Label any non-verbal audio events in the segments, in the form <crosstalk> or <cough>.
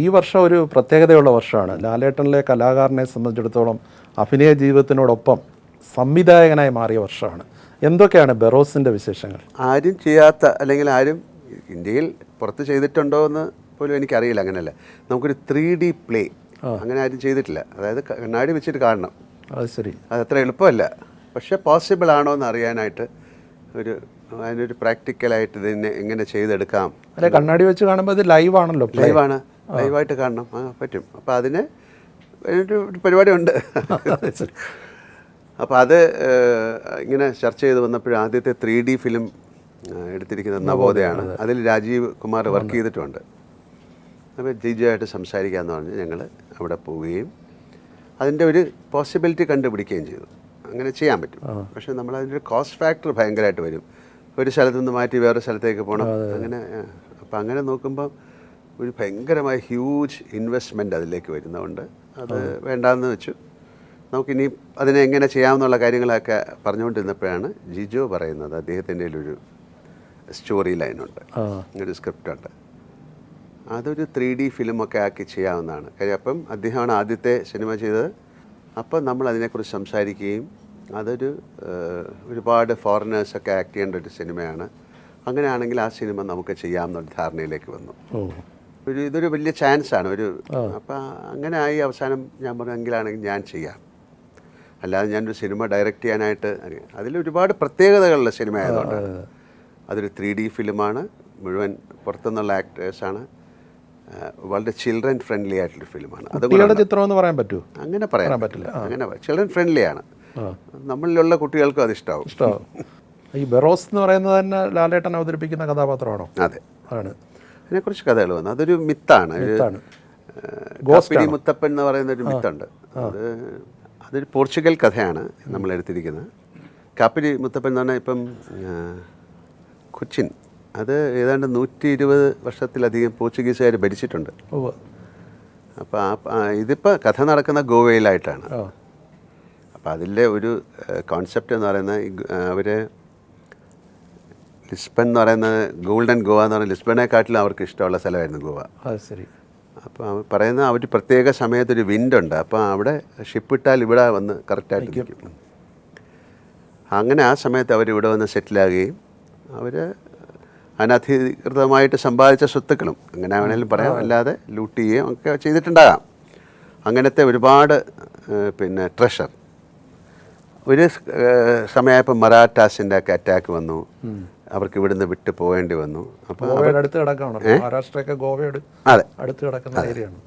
ഈ വർഷം ഒരു പ്രത്യേകതയുള്ള വർഷമാണ്. ലാലേട്ടനിലെ കലാകാരനെ സംബന്ധിച്ചിടത്തോളം അഭിനയ ജീവിതത്തിനോടൊപ്പം സംവിധായകനായി മാറിയ വർഷമാണ്. എന്തൊക്കെയാണ് ബെറോസിന്റെ വിശേഷങ്ങൾ? ആരും ചെയ്യാത്ത അല്ലെങ്കിൽ ആരും ഇന്ത്യയിൽ പുറത്ത് ചെയ്തിട്ടുണ്ടോ എന്ന് പോലും എനിക്കറിയില്ല അങ്ങനെയല്ല. നമുക്കൊരു ത്രീ ഡി പ്ലേ അങ്ങനെ ആരും ചെയ്തിട്ടില്ല. അതായത് കണ്ണാടി വെച്ചിട്ട് കാണണം. അത് ശരി. അത് അത്ര എളുപ്പമല്ല. പക്ഷേ പോസിബിൾ ആണോ എന്ന് അറിയാനായിട്ട് ഒരു അതിനൊരു പ്രാക്ടിക്കലായിട്ട് ഇതിനെ എങ്ങനെ ചെയ്തെടുക്കാം? അല്ലെ കണ്ണാടി വെച്ച് കാണുമ്പോൾ ഇത് ലൈവ് ആണല്ലോ. ലൈവാണ് ലൈവായിട്ട് കാണണം. പറ്റും. അപ്പോൾ അതിന് ഒരു പരിപാടി പരിപാടിയുണ്ട് അപ്പോൾ അത് ഇങ്ങനെ ചർച്ച ചെയ്ത് വന്നപ്പോഴും ആദ്യത്തെ ത്രീ ഡി ഫിലിം എടുത്തിരിക്കുന്ന നവോദയാണ്. അതിൽ രാജീവ് കുമാർ വർക്ക് ചെയ്തിട്ടുണ്ട്. അപ്പോൾ ജിജുവായിട്ട് സംസാരിക്കാമെന്ന് പറഞ്ഞ് ഞങ്ങൾ അവിടെ പോവുകയും അതിന്റെ ഒരു പോസിബിലിറ്റി കണ്ടുപിടിക്കുകയും ചെയ്തു. അങ്ങനെ ചെയ്യാൻ പറ്റും. പക്ഷേ നമ്മൾ അതിന്റെ ഒരു കോസ്റ്റ് ഫാക്ടർ ഭയങ്കരമായിട്ട് വരും. ഒരു സ്ഥലത്ത് നിന്ന് മാറ്റി വേറെ സ്ഥലത്തേക്ക് പോകണം. അങ്ങനെ അപ്പം അങ്ങനെ നോക്കുമ്പോൾ ഒരു ഭയങ്കരമായ ഹ്യൂജ് ഇൻവെസ്റ്റ്മെന്റ് അതിലേക്ക് വരുന്നതുകൊണ്ട് അത് വേണ്ടാന്ന് വെച്ചു. നമുക്കിനി അതിനെ എങ്ങനെ ചെയ്യാമെന്നുള്ള കാര്യങ്ങളൊക്കെ പറഞ്ഞുകൊണ്ടിരുന്നപ്പോഴാണ് ജിജു പറയുന്നത്. അദ്ദേഹത്തിന്റെ ഒരു സ്റ്റോറി ലൈനുണ്ട് ഒരു സ്ക്രിപ്റ്റുണ്ട് അതൊരു ത്രീ ഡി ഫിലിമൊക്കെ ആക്കി ചെയ്യാവുന്നതാണ്. കാര്യം അപ്പം അദ്ദേഹമാണ് ആദ്യത്തെ സിനിമ ചെയ്തത്. അപ്പം നമ്മൾ അതിനെക്കുറിച്ച് സംസാരിക്കുകയും അതൊരു ഒരുപാട് ഫോറിനേഴ്സൊക്കെ ആക്ട് ചെയ്യേണ്ട ഒരു സിനിമയാണ് അങ്ങനെയാണെങ്കിൽ ആ സിനിമ നമുക്ക് ചെയ്യാമെന്നൊരു ധാരണയിലേക്ക് വന്നു. ഒരു ഇതൊരു വലിയ ചാൻസാണ് ഒരു അപ്പം അങ്ങനെ ആയി അവസാനം ഞാൻ പറഞ്ഞെങ്കിലാണെങ്കിൽ ഞാൻ ചെയ്യാം. അല്ലാതെ ഞാനൊരു സിനിമ ഡയറക്റ്റ് ചെയ്യാനായിട്ട് അതിലൊരുപാട് പ്രത്യേകതകളുള്ള സിനിമ ആയതുകൊണ്ട് അതൊരു ത്രീ ഡി ഫിലിമാണ് മുഴുവൻ പുറത്തുനിന്നുള്ള ആക്ടേഴ്സാണ് വളരെ ചിൽഡ്രൻ ഫ്രണ്ട്ലി ആയിട്ടുള്ള ഫിലിമാണ് അതുകൊണ്ട് കുട്ടികളുടെ ചിത്രം എന്ന് പറയാൻ പറ്റുമോ അങ്ങനെ പറയാൻ പറ്റില്ല. അങ്ങനെ ചിൽഡ്രൻ ഫ്രണ്ട്ലി ആണ്. നമ്മളിലുള്ള കുട്ടികൾക്കും അത് ഇഷ്ടമാവും ഇഷ്ടമാവും ഈ ബെറോസ് എന്ന് പറയുന്നത് തന്നെ ലാലേട്ടൻ അവതരിപ്പിക്കുന്ന കഥാപാത്രമാണോ? അതെ. ആണ്. അതിനെക്കുറിച്ച് കഥകൾ വന്നു. അതൊരു മിത്താണ്. മുത്തപ്പൻ എന്ന് പറയുന്ന ഒരു മിത്തുണ്ട്. അത് അതൊരു പോർച്ചുഗൽ കഥയാണ് നമ്മൾ എടുത്തിരിക്കുന്നത്. കാപ്പിരി മുത്തപ്പൻ എന്ന് പറഞ്ഞാൽ ഇപ്പം കൊച്ചിൻ. അത് ഏതാണ്ട് നൂറ്റി ഇരുപത് വർഷത്തിലധികം പോർച്ചുഗീസുകാർ ഭരിച്ചിട്ടുണ്ട്. അപ്പോൾ ആ ഇതിപ്പോൾ കഥ നടക്കുന്ന ഗോവയിലായിട്ടാണ്. അപ്പോൾ അതിലെ ഒരു കോൺസെപ്റ്റ് എന്ന് പറയുന്നത് അവർ ലിസ്ബൺ എന്ന് പറയുന്നത് ഗോൾഡൻ ഗോവ എന്ന് പറയുന്നത് ലിസ്ബണേക്കാട്ടിലും അവർക്ക് ഇഷ്ടമുള്ള സ്ഥലമായിരുന്നു ഗോവ. അത് ശരി. അപ്പോൾ അവർ പറയുന്ന അവർ പ്രത്യേക സമയത്തൊരു വിൻഡുണ്ട്. അപ്പോൾ അവിടെ ഷിപ്പ് ഇട്ടാൽ ഇവിടെ വന്ന് കറക്റ്റായിട്ട് നിൽക്കും. അങ്ങനെ ആ സമയത്ത് അവർ ഇവിടെ വന്ന് സെറ്റിലാകുകയും അവർ അനധികൃതമായിട്ട് സമ്പാദിച്ച സ്വത്തുക്കളും അങ്ങനെ വേണമെങ്കിലും പറയാം. അല്ലാതെ ലൂട്ട് ചെയ്യുകയും ഒക്കെ ചെയ്തിട്ടുണ്ടാകാം. അങ്ങനത്തെ ഒരുപാട് പിന്നെ ട്രഷർ ഒരു സമയമായപ്പോൾ മറാഠാസിന്റെ ഒക്കെ അറ്റാക്ക് വന്നു. അവർക്ക് ഇവിടുന്ന് വിട്ട് പോകേണ്ടി വന്നു. അപ്പോൾ അടുത്ത് കിടക്കാണോ? മഹാരാഷ്ട്രയൊക്കെ ഗോവയോട് അതെ. അടുത്ത് കിടക്കുന്ന ഏരിയയാണ്.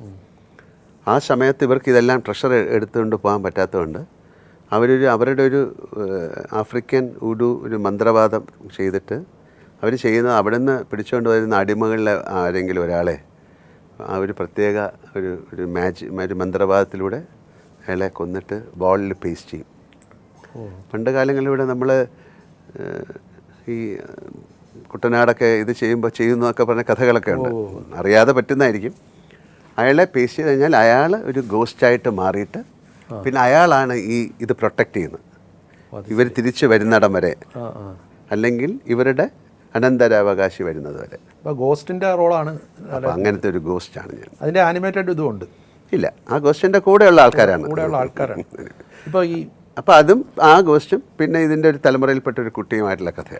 ആ സമയത്ത് ഇവർക്ക് ഇതെല്ലാം ട്രഷർ എടുത്തുകൊണ്ട് പോകാൻ പറ്റാത്തതുകൊണ്ട് അവരൊരു അവരുടെ ഒരു ആഫ്രിക്കൻ ഉഡു ഒരു മന്ത്രവാദം ചെയ്തിട്ട് അവർ ചെയ്യുന്നത് അവിടെ നിന്ന് പിടിച്ചുകൊണ്ട് വരുന്ന അടിമകളിലെ ആരെങ്കിലും ഒരാളെ ആ ഒരു പ്രത്യേക ഒരു ഒരു മാജി ഒരു മന്ത്രവാദത്തിലൂടെ അയാളെ കൊന്നിട്ട് ബോളിൽ പേസ്റ്റ് ചെയ്യും. പണ്ട് കാലങ്ങളിലൂടെ നമ്മൾ ഈ കുട്ടനാടൊക്കെ ഇത് ചെയ്യുമ്പോൾ ചെയ്യുന്നതൊക്കെ പറഞ്ഞ കഥകളൊക്കെ ഉണ്ട്. അറിയാതെ പറ്റുന്നതായിരിക്കും. അയാളെ പേസ്റ്റ് ചെയ്ത് കഴിഞ്ഞാൽ അയാൾ ഒരു ഗോസ്റ്റായിട്ട് മാറിയിട്ട് പിന്നെ അയാളാണ് ഈ ഇത് പ്രൊട്ടക്റ്റ് ചെയ്യുന്നത്. ഇവർ തിരിച്ചു വരുന്നിടം വരെ. അല്ലെങ്കിൽ ഇവരുടെ അനന്തരാവകാശി വരുന്നത് വരെ. ഗോസ്റ്റിന്റെ റോളാണ് അങ്ങനത്തെ ഒരു ഗോസ്റ്റാണ് ഞാൻ. അതിന്റെ ആനിമേറ്റഡ് ഇതുമുണ്ട് ഇല്ല. ആ ഗോസ്റ്റിന്റെ കൂടെയുള്ള ആൾക്കാരാണ്. കൂടെയുള്ള ആൾക്കാരാണ്. <laughs> ഇപ്പോൾ ഈ അപ്പോൾ അതും ആ ഗോസ്റ്റും പിന്നെ ഇതിന്റെ ഒരു തലമുറയിൽപ്പെട്ട ഒരു കുട്ടിയുമായിട്ടുള്ള കഥയാണ്.